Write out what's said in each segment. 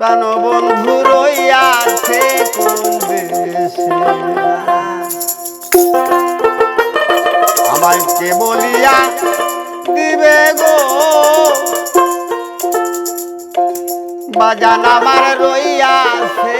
প্রাণ বন্ধু রইয়াছে কোন দেশে আমায় বলিয়া দিবে গো? বাজান আমার রইয়াছে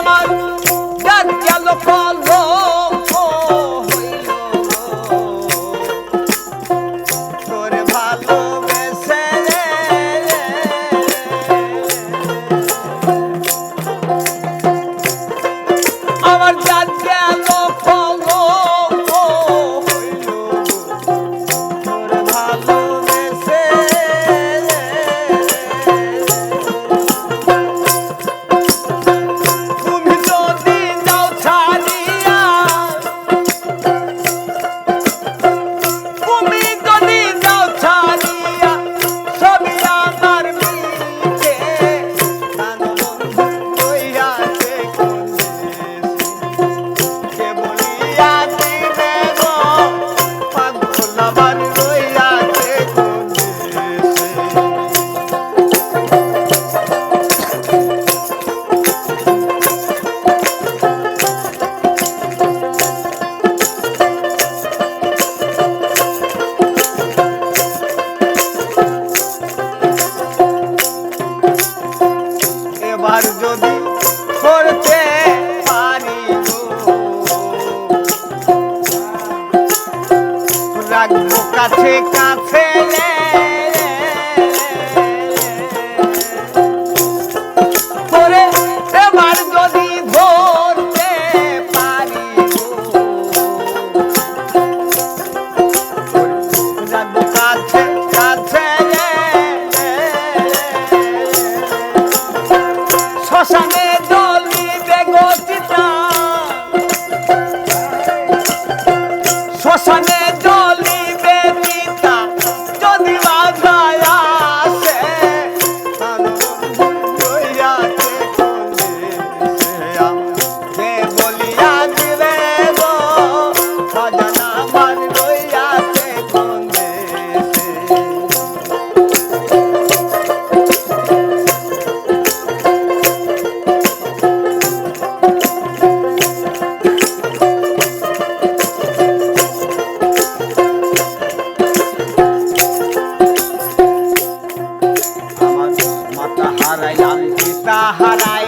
আমার গান গেল পালো আমার জাত গেল কাছে কাছে করে এবার যদি পারি কাছে কাছে হারাইলাম পিতা হারাই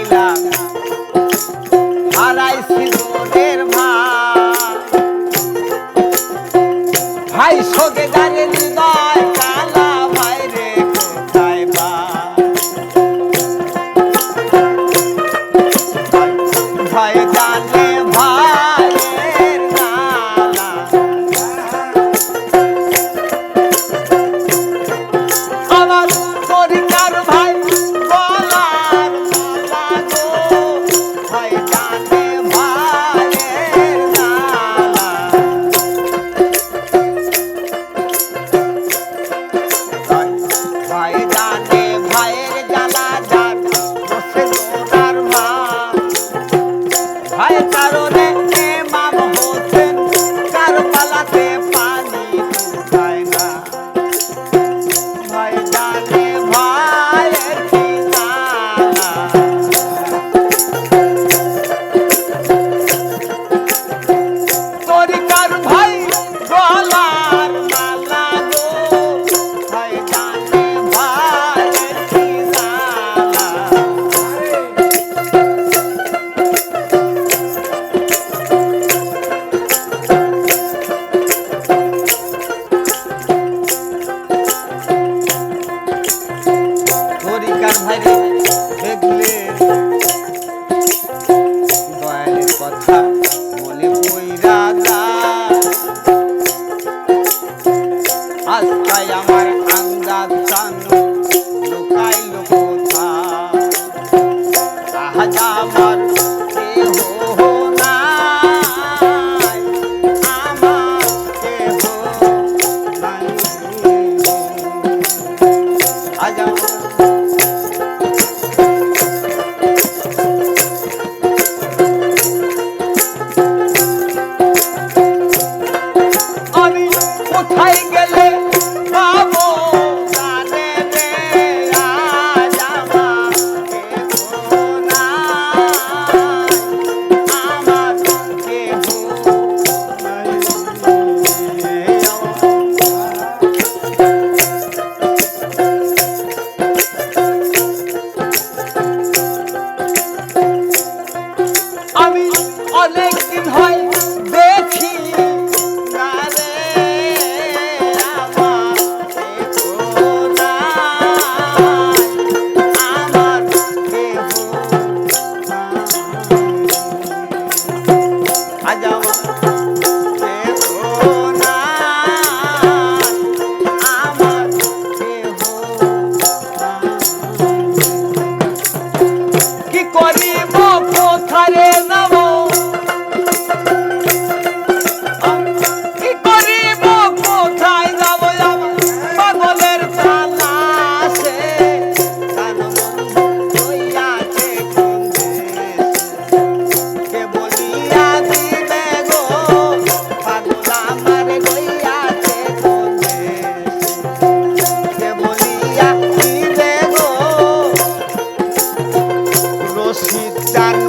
Yeah. inside